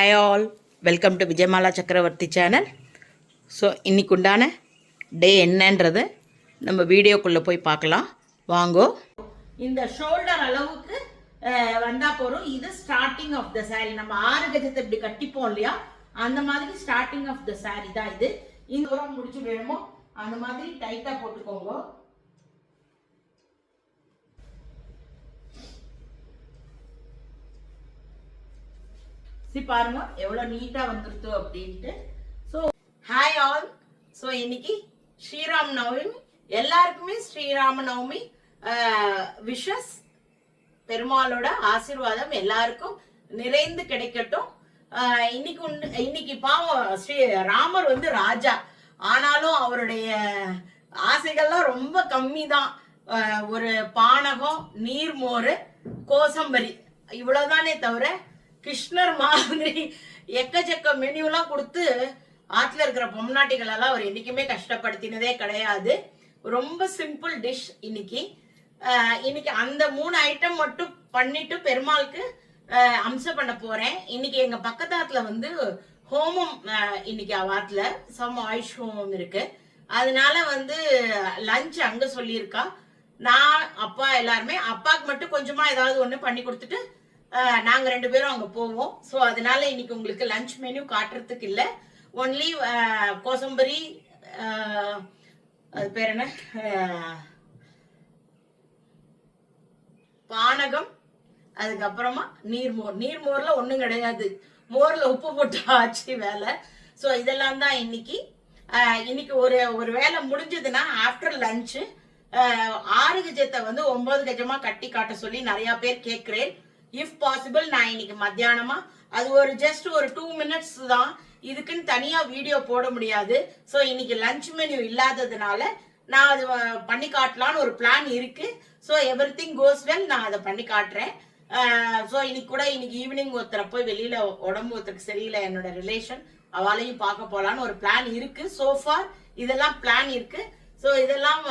Hi all welcome to Vijayamala Chakravarthy channel so இன்றைக்கு உண்டான டே என்னன்றது நம்ம வீடியோக்குள்ளே போய் பார்க்கலாம். வாங்கோ. இந்த ஷோல்டர் அளவுக்கு வந்தால் போகிறோம் இது ஸ்டார்டிங் ஆஃப் த saree. நம்ம ஆறு கஜத்தை இப்படி கட்டிப்போம் இல்லையா? அந்த மாதிரி ஸ்டார்டிங் ஆஃப் த saree தான் இது. இந்த தூரம் முடிச்சு வேணுமோ அந்த மாதிரி டைட்டாக போட்டுக்கோங்க. சி பாருங்க எவ்வளோ நீட்டாக வந்துருது அப்படின்ட்டு. ஸோ ஹாய் ஆல் ஸோ இன்னைக்கு ஸ்ரீராம் நவமி. எல்லாருக்குமே ஸ்ரீராம நவமி விஷஸ் பெருமாளோட ஆசீர்வாதம் எல்லாருக்கும் நிறைந்து கிடைக்கட்டும். ஆஹ் இன்னைக்கு உண்டு இன்னைக்கு பாவம் ஸ்ரீ ராமர் வந்து ராஜா. ஆனாலும் அவருடைய ஆசைகள்லாம் ரொம்ப கம்மி தான் ஒரு பானகம் நீர்மோர் கோசம்பரி. இவ்வளவுதானே தவிர கிருஷ்ணர் மாதிரி எக்கச்சக்க மெனுலாம் கொடுத்து ஆற்றுல இருக்கிற பொம்நாட்டிகள் எல்லாம் அவர் என்றைக்குமே கஷ்டப்படுத்தினதே கிடையாது. ரொம்ப சிம்பிள் டிஷ் இன்னைக்கு. இன்னைக்கு அந்த மூணு ஐட்டம் மட்டும் பண்ணிட்டு பெருமாளுக்கு அம்சம் பண்ண போறேன். இன்னைக்கு எங்க பக்கத்தாத்துல வந்து ஹோமம் இன்னைக்கு அவாத்துல சம் ஆயுஷ் ஹோமம் இருக்கு. அதனால வந்து லஞ்ச் அங்க சொல்லியிருக்கா. நான் அப்பா எல்லாருமே அப்பாவுக்கு மட்டும் கொஞ்சமா ஏதாவது ஒண்ணு பண்ணி கொடுத்துட்டு நாங்கள் நாங்க ரெண்டு பேரும் அங்க போவோம். ஸோ அதனால இன்னைக்கு உங்களுக்கு லஞ்ச் மெனு காட்டுறதுக்கு இல்ல. ஒன்லி கோசம்பரி அது பேர் என்ன? பானகம் அதுக்கப்புறமா நீர்மோர் நீர்மோர்ல ஒண்ணும் கிடையாது. மோர்ல உப்பு போட்டு ஆச்சு வேலை. ஸோ இதெல்லாம் தான் இன்னைக்கு. இன்னைக்கு ஒரு ஒரு வேலை முடிஞ்சதுன்னா ஆஃப்டர் லஞ்சு ஆறு கஜத்தை வந்து ஒன்பது கஜமா கட்டி காட்ட சொல்லி நிறைய பேர் கேட்கிறேன். இஃப் பாசிபிள் நான் இன்னைக்கு மத்தியானமா? அது ஒரு ஜஸ்ட் ஒரு டூ மினிட்ஸ் தான். இதுக்குன்னு தனியா வீடியோ போட முடியாது. ஸோ இன்னைக்கு லஞ்ச் மெனு இல்லாததுனால நான் அது பண்ணி காட்டலான்னு ஒரு பிளான் இருக்கு. So everything goes well நான் அதை பண்ணி காட்டுறேன். ஸோ இன்னைக்கு கூட இன்னைக்கு ஈவினிங் ஒருத்தரை போய் வெளியில உடம்பு ஒருத்தருக்கு சரியில்லை என்னோட ரிலேஷன் அவளையும் பார்க்க போலான்னு ஒரு பிளான் இருக்கு. சோஃபார் இதெல்லாம் பிளான் இருக்கு. ஸோ இதெல்லாம்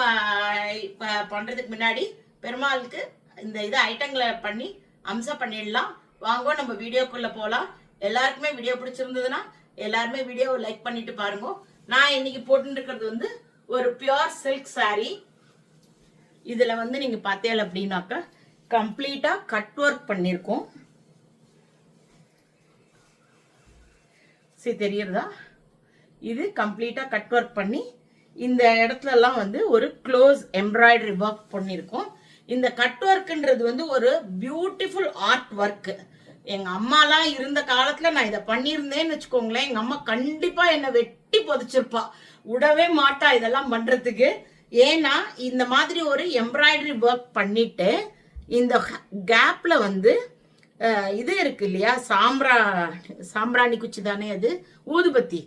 பண்றதுக்கு முன்னாடி பெருமாளுக்கு இந்த இது ஐட்டங்களை பண்ணி அம்சம் பண்ணிடலாம். வாங்க நம்ம வீடியோக்குள்ள போகலாம் எல்லாருக்குமே வீடியோ பிடிச்சிருந்ததுன்னா எல்லாருமே வீடியோவை லைக் பண்ணிட்டு பாருங்க. நான் இன்னைக்கு போட்டுருக்கிறது இருக்கிறது வந்து ஒரு பியோர் சில்க் saree. இதுல வந்து நீங்க பார்த்தேன் அப்படின்னாக்கா கம்ப்ளீட்டா கட் ஒர்க் பண்ணிருக்கோம். சரி தெரியுறதா இது கம்ப்ளீட்டா கட் ஒர்க் பண்ணி இந்த இடத்துல எல்லாம் வந்து ஒரு க்ளோஸ் எம்ப்ராய்டரி ஒர்க் பண்ணியிருக்கோம் இந்த கட் ஒர்க்ன்றது வந்து ஒரு பியூட்டிஃபுல் ஆர்ட் ஒர்க் எங்க அம்மாலாம் இருந்த காலத்துல நான் இதை பண்ணியிருந்தேன்னு வச்சுக்கோங்களேன். எங்க அம்மா கண்டிப்பா என்னை வெட்டி புதைச்சிருப்பா. விடவே மாட்டா இதெல்லாம் பண்றதுக்கு. ஏன்னா இந்த மாதிரி ஒரு எம்ப்ராய்டரி ஒர்க் பண்ணிட்டு இந்த கேப்ல வந்து இது இருக்கு இல்லையா? சாம்பிரா சாம்பிராணி குச்சி தானே அது? ஊதுபத்தி.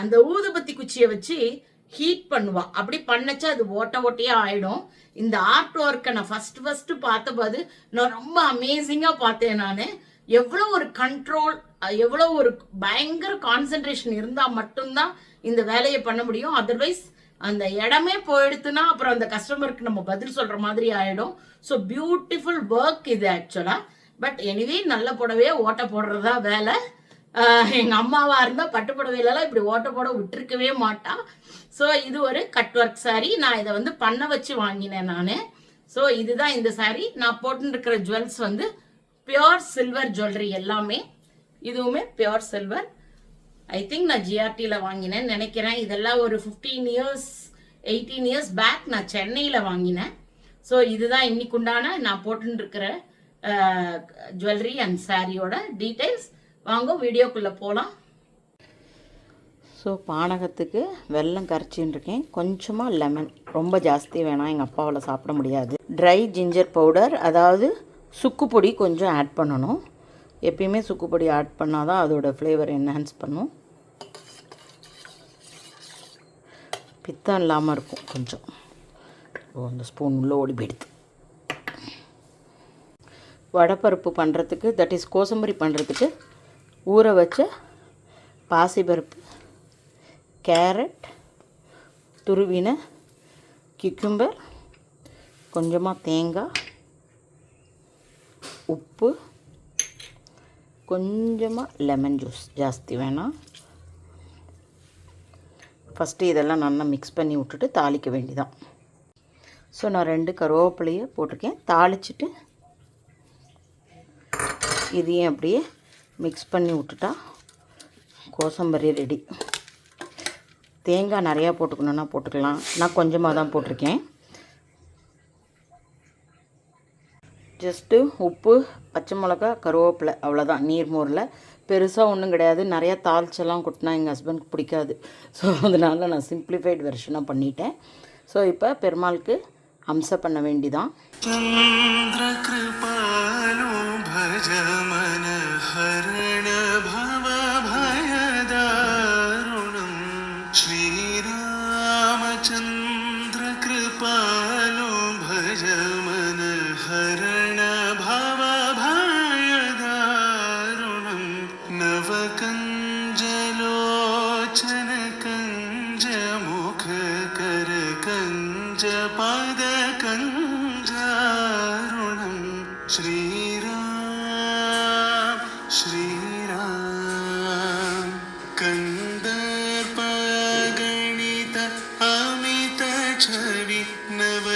அந்த ஊதுபத்தி குச்சியை வச்சு ஹீட் பண்ணுவா. அப்படி பண்ணச்சா அது ஓட்ட ஓட்டையா ஆயிடும். இந்த ஆர்ட் ஒர்க்கை நான் ஃபஸ்ட் ஃபர்ஸ்ட் பார்த்தபோது நான் ரொம்ப அமேசிங்காக பார்த்தேன் நான். எவ்வளோ ஒரு கண்ட்ரோல் எவ்வளோ ஒரு பயங்கர கான்சென்ட்ரேஷன் இருந்தால் மட்டும்தான் இந்த வேலையை பண்ண முடியும். அதர்வைஸ் அந்த இடமே போயிடுத்துனா அப்புறம் அந்த கஸ்டமருக்கு நம்ம பதில் சொல்கிற மாதிரி ஆகிடும் ஸோ பியூட்டிஃபுல் ஒர்க் இது ஆக்சுவலாக பட் எனிவே நல்ல புடவையே ஓட்ட போடுறதா வேலை. எங்கள் எங்க அம்மாவா இருந்தா பட்டு புடவையிலலாம் இப்படி ஓட்ட போட விட்டுருக்கவே மாட்டான் ஸோ இது ஒரு கட் ஒர்க் saree. நான் இதை வந்து பண்ண வச்சு வாங்கினேன் நான். ஸோ இதுதான் இந்த saree. நான் போட்டுன்னு இருக்கிற ஜுவல்ஸ் வந்து பியோர் சில்வர் ஜுவல்லரி எல்லாமே. இதுவுமே பியோர் சில்வர் ஐ திங்க் நான் ஜிஆர்டியில் வாங்கினேன் நினைக்கிறேன். இதெல்லாம் ஒரு fifteen years eighteen years back நான் சென்னையில் வாங்கினேன். ஸோ இதுதான் இன்னைக்குண்டான நான் போட்டுன்னு இருக்கிற ஜுவல்லரி அண்ட் சாரியோட டீட்டெயில்ஸ் வாங்க வீடியோக்குள்ளே போகலாம் ஸோ பானகத்துக்கு வெல்லம் கரைச்சின்னு இருக்கேன். கொஞ்சமாக லெமன் ரொம்ப ஜாஸ்தி வேணாம் எங்கள் அப்பாவில் சாப்பிட முடியாது. ட்ரை ஜிஞ்சர் பவுடர் அதாவது சுக்கு பொடி கொஞ்சம் ஆட் பண்ணணும். எப்பயுமே சுக்கு பொடி ஆட் பண்ணால் தான் அதோட ஃப்ளேவர் என்ஹான்ஸ் பண்ணும். பித்தம் இல்லாமல் இருக்கும் கொஞ்சம். ஓ அந்த ஸ்பூன் உள்ளே ஓடி போயிடுது. வடைப்பருப்பு பண்ணுறதுக்கு தட் இஸ் கோசம்பரி பண்ணுறதுக்கு ஊற வச்ச பாசிப்பருப்பு கேரட் துருவின கிக்கும்பர் கொஞ்சமாக தேங்காய் உப்பு கொஞ்சமாக லெமன் ஜூஸ் ஜாஸ்தி வேணாம். ஃபஸ்ட்டு இதெல்லாம் நல்லா மிக்ஸ் பண்ணி விட்டுட்டு தாளிக்க வேண்டிதான். ஸோ நான் ரெண்டு கருவேப்பிலையை போட்டிருக்கேன். தாளிச்சிட்டு இதையும் அப்படியே மிக்ஸ் பண்ணி விட்டுட்டா கோசம்பரி ரெடி தேங்காய் நிறையா போட்டுக்கணுன்னா போட்டுக்கலாம். நான் கொஞ்சமாக தான் போட்டிருக்கேன். ஜஸ்ட்டு உப்பு பச்சை மிளகா கருவேப்பிலை அவ்வளோதான் நீர்மோரில் பெருசாக ஒன்றும் கிடையாது. நிறையா தாளிச்செல்லாம் கொட்டினா எங்கள் ஹஸ்பண்ட்க்கு பிடிக்காது. ஸோ அதனால் நான் சிம்பிளிஃபைட் வெர்ஷனாக பண்ணிட்டேன். ஸோ இப்போ பெருமாளுக்கு அம்சம் பண்ண வேண்டிதான். ഹരണ ഭവഭയദാരുണം ശ്രീരാമചന്ദ്ര കൃപാലോ ഭജമന ഹരണ never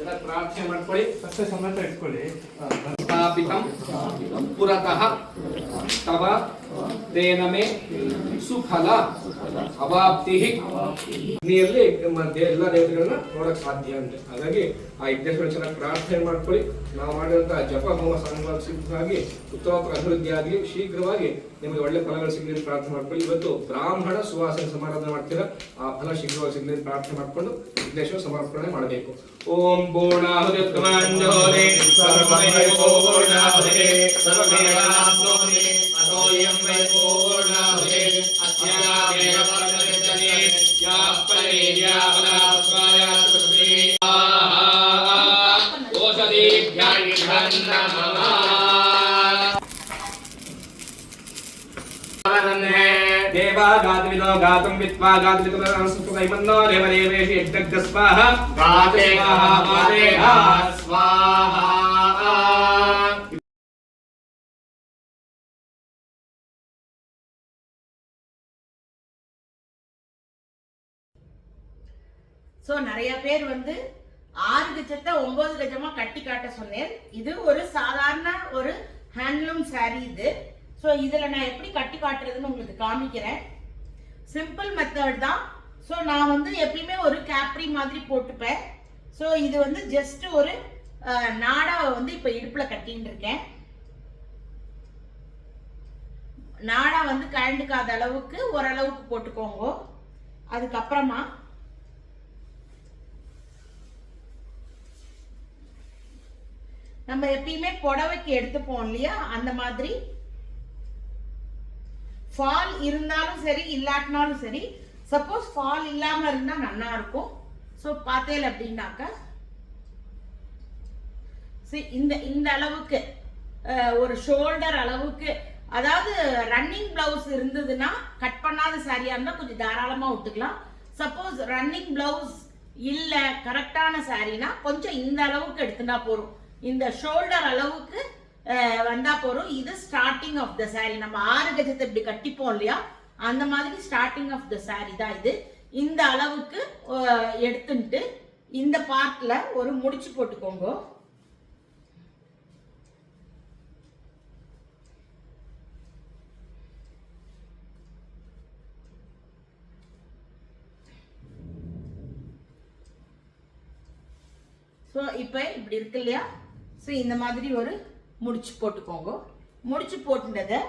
ಎಲ್ಲ ಪ್ರಾರ್ಥನೆ ಮಾಡ್ಕೊಳ್ಳಿ ಫಸ್ಟ್ ಸಮೇತ ಇಟ್ಕೊಳ್ಳಿ ಸ್ಥಾಪಿತಂ ಪುರತಃ ತವ ತೇನ ಮೇ ಸುಫಲ ಅವಾಪ್ತಿ ನೀರಲ್ಲಿ ಎಲ್ಲ ದೇವತೆಗಳನ್ನ ನೋಡಕ್ ಸಾಧ್ಯ ಅಂತ. ಹಾಗಾಗಿ ಆ ಯಜ್ಞೇಶ್ವರ ಚೆನ್ನಾಗಿ ಪ್ರಾರ್ಥನೆ ಮಾಡ್ಕೊಳ್ಳಿ. ನಾವು ಮಾಡಿದಂತಹ ಜಪ, ಹೋಮ ಸಂಘ ಸಿದ್ಧವಾಗಿ ಉತ್ತಮ ಅಭಿವೃದ್ಧಿ ಆಗಲಿ, ಶೀಘ್ರವಾಗಿ ನಿಮಗೆ ಒಳ್ಳೆ ಫಲಗಳು ಸಿಗಲಿ ಪ್ರಾರ್ಥನೆ ಮಾಡ್ಕೊಳ್ಳಿ. ಇವತ್ತು ಬ್ರಾಹ್ಮಣ ಸುವಾಸನೆ ಸಮಾರಾಧನೆ ಮಾಡ್ತೀರಾ? ಆ ಫಲ ಶೀಘ್ರವಾಗಿ ಸಿಗಲಿ ಪ್ರಾರ್ಥನೆ ಮಾಡ್ಕೊಂಡು ಯಜ್ಞೇಶ್ವರ ಸಮರ್ಪಣೆ ಮಾಡಬೇಕು. ಓಂ ಪೂರ್ಣಾಹುತಿತ್ವಾಂಜೋರೆ यं वै पूर्णाहुते अस्यामेव परमचिन्तने स्वाहा। स्वाहा। ஸோ நிறைய பேர் வந்து ஆறு கஜத்தை ஒன்பது கஜமா கட்டி காட்ட சொன்னேன். இது ஒரு சாதாரண ஒரு ஹேண்ட்லூம் saree இது. ஸோ இதில் நான் எப்படி கட்டி காட்டுறதுன்னு உங்களுக்கு காமிக்கிறேன். சிம்பிள் மெத்தட் தான். ஸோ நான் வந்து எப்பயுமே ஒரு கேப்ரி மாதிரி போட்டுப்பேன். ஸோ இது வந்து ஜஸ்ட் ஒரு நாடாவை வந்து இப்போ இடுப்பில் கட்டின்னு இருக்கேன். நாடா வந்து கழண்டுக்காத அளவுக்கு ஓரளவுக்கு போட்டுக்கோங்க. அதுக்கப்புறமா நம்ம எப்பயுமே புடவைக்கு எடுத்துப்போம் இல்லையா? அந்த மாதிரி. ஃபால் இருந்தாலும் சரி இல்லாட்டினாலும் சரி சப்போஸ் ஃபால் இல்லாம இருந்தா நல்லா இருக்கும். ஸோ பார்த்தேல் அப்படின்னாக்கா சரி இந்த இந்த அளவுக்கு ஒரு ஷோல்டர் அளவுக்கு அதாவது ரன்னிங் பிளவுஸ் இருந்ததுன்னா கட் பண்ணாத சாரியா இருந்தால் கொஞ்சம் தாராளமாக விட்டுக்கலாம் சப்போஸ் ரன்னிங் பிளவுஸ் இல்லை கரெக்டான சாரினா கொஞ்சம் இந்த அளவுக்கு எடுத்துட்டா போகிறோம் இந்த ஷோல்டர் அளவுக்கு வந்தா போறோம் இது ஸ்டார்டிங் ஆஃப் த சாரி நம்ம ஆறு கஜத்தை இப்படி கட்டிப்போம் இல்லையா? அந்த மாதிரி ஸ்டார்டிங் ஆஃப் த சாரி தான் இது. இந்த அளவுக்கு எடுத்துட்டு இந்த பார்ட்ல ஒரு முடிச்சு போட்டுக்கோங்க. ஸோ இப்போ இப்படி இருக்கு இல்லையா? ஸோ இந்த மாதிரி ஒரு முடிச்சு போட்டுக்கோங்க. முடிச்சு போட்டுனதை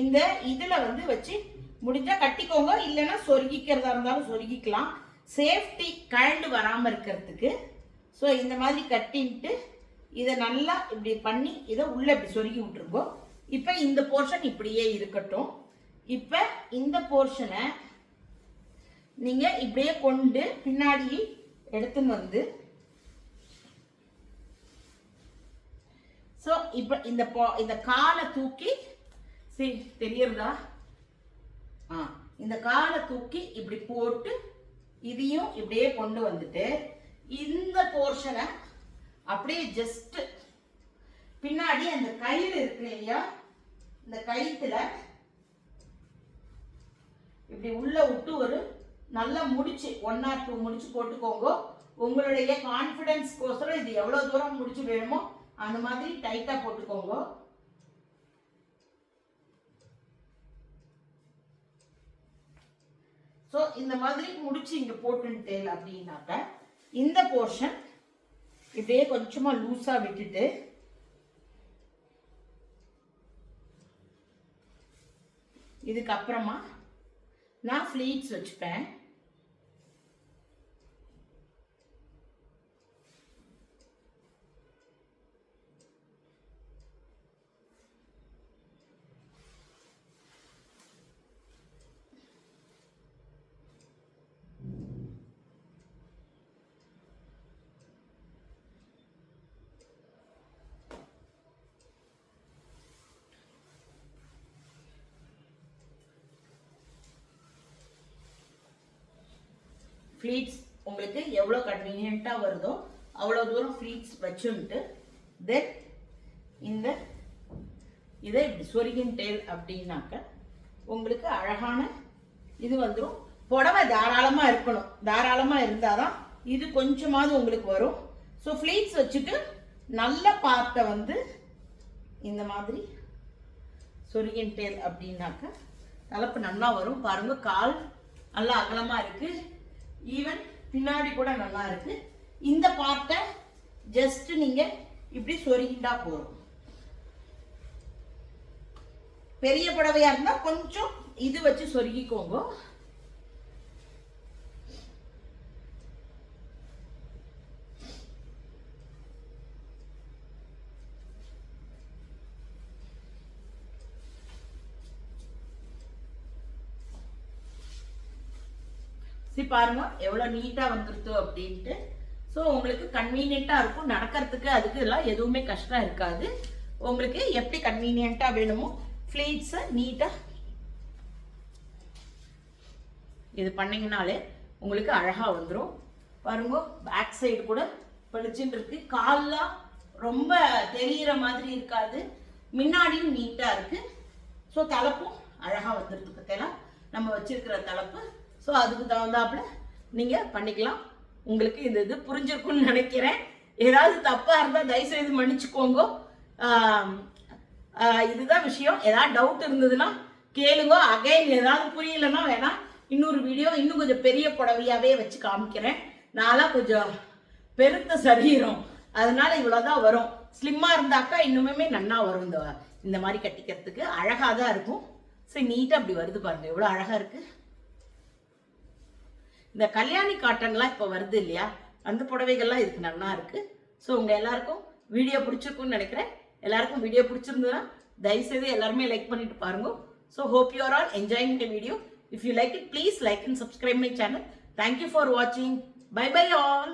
இந்த இதில் வந்து வச்சு முடிஞ்சால் கட்டிக்கோங்க. இல்லைன்னா சொருகிக்கிறதா இருந்தாலும் சொருகிக்கலாம். சேஃப்டி கழண்டு வராமல் இருக்கிறதுக்கு. ஸோ இந்த மாதிரி கட்டின்ட்டு இதை நல்லா இப்படி பண்ணி இதை உள்ளே இப்படி சொருகி விட்டுருங்கோ. இப்போ இந்த போர்ஷன் இப்படியே இருக்கட்டும். இப்போ இந்த போர்ஷனை நீங்கள் இப்படியே கொண்டு பின்னாடி எடுத்துன்னு வந்து ஸோ இப்போ இந்த இந்த காலை தூக்கி சரி தெரியுறதா? ஆ இந்த காலை தூக்கி இப்படி போட்டு இதையும் இப்படியே கொண்டு வந்துட்டு இந்த போர்ஷனை அப்படியே ஜஸ்ட் பின்னாடி அந்த கயிறு இருக்கு இல்லையா? இந்த கயிற்றுல இப்படி உள்ள விட்டு ஒரு நல்லா முடிச்சு ஒன் ஆர் டூ முடிச்சு போட்டுக்கோங்க. உங்களுடைய கான்ஃபிடன்ஸ்க்கோசரம் இது எவ்வளோ தூரம் முடிச்சு வேணுமோ அந்த மாதிரி டைட்டாக போட்டுக்கோங்க. ஸோ இந்த மாதிரி முடிச்சு இங்கே போட்டுட்டேன் அப்படின்னாக்க இந்த போர்ஷன் இப்படியே கொஞ்சமாக லூஸாக விட்டுட்டு இதுக்கப்புறமா நான் ஃப்ளீட்ஸ் வச்சுப்பேன். ஃப்ளீட்ஸ் உங்களுக்கு எவ்வளோ கன்வீனியண்ட்டாக வருதோ அவ்வளோ தூரம் ஃப்ளீட்ஸ் வச்சுன்ட்டு தென் இந்த இதை இப்படி சொருகின் டேல் அப்படின்னாக்க உங்களுக்கு அழகான இது வந்துடும் புடவை தாராளமாக இருக்கணும். தாராளமாக இருந்தால் தான் இது கொஞ்சமாவது உங்களுக்கு வரும். ஸோ ஃப்ளீட்ஸ் வச்சுட்டு நல்ல பார்ட்டை வந்து இந்த மாதிரி சொருகின் டேல் அப்படின்னாக்க தலைப்பு நல்லா வரும். பாருங்கள் கால் நல்லா அகலமாக இருக்குது ஈவன் பின்னாடி கூட நல்லா இருக்கு. இந்த பார்ட்டை ஜஸ்ட் நீங்க இப்படி சொருகிட்டா போதும். பெரிய புடவையா இருந்தா கொஞ்சம் இது வச்சு சொருகிக்கோங்க. சரி பாருங்க எவ்வளோ நீட்டாக வந்துருது அப்படின்ட்டு. ஸோ உங்களுக்கு கன்வீனியண்ட்டாக இருக்கும். நடக்கிறதுக்கு அதுக்கு எல்லாம் எதுவுமே கஷ்டம் இருக்காது. உங்களுக்கு எப்படி கன்வீனியண்ட்டாக வேணுமோ ஃப்ளீட்ஸை நீட்டாக இது பண்ணிங்கனாலே உங்களுக்கு அழகாக வந்துடும் பாருங்க பேக் சைடு கூட பளிச்சுன்னு இருக்கு. கால்லாம் ரொம்ப தெரியிற மாதிரி இருக்காது. முன்னாடியும் நீட்டாக இருக்குது ஸோ தலைப்பும் அழகாக வந்துடுறதுக்கு தேலாம் நம்ம வச்சிருக்கிற தலைப்பு ஸோ அதுக்கு தகுந்தாப்புல நீங்கள் பண்ணிக்கலாம். உங்களுக்கு இந்த இது புரிஞ்சிருக்கும்னு நினைக்கிறேன். ஏதாவது தப்பாக இருந்தால் தயவுசெய்து மன்னிச்சுக்கோங்க. இதுதான் விஷயம். ஏதாவது டவுட் இருந்ததுன்னா கேளுங்க. அகைன் ஏதாவது புரியலன்னா வேணா இன்னொரு வீடியோ இன்னும் கொஞ்சம் பெரிய புடவையாகவே வச்சு காமிக்கிறேன். நான்லாம் கொஞ்சம் பெருத்த சரீரம். அதனால இவ்வளோதான் வரும். ஸ்லிம்மாக இருந்தாக்கா இன்னுமே நன்னா வரும் இந்த இந்த மாதிரி கட்டிக்கிறதுக்கு. அழகாக தான் இருக்கும். சரி நீட்டாக அப்படி வருது பாருங்க. எவ்வளோ அழகாக இருக்குது இந்த கல்யாணி காட்டன்லாம் இப்போ வருது இல்லையா? அந்த புடவைகள்லாம் இதுக்கு நல்லா இருக்குது ஸோ உங்கள் எல்லாருக்கும் வீடியோ பிடிச்சிருக்குன்னு நினைக்கிறேன். எல்லாருக்கும் வீடியோ பிடிச்சிருந்ததுன்னா தயவுசெய்து எல்லாருமே லைக் பண்ணிட்டு பாருங்க. So hope you are all enjoying the video if you like it please like and subscribe my channel thank you for வாட்சிங் பை பை ஆல்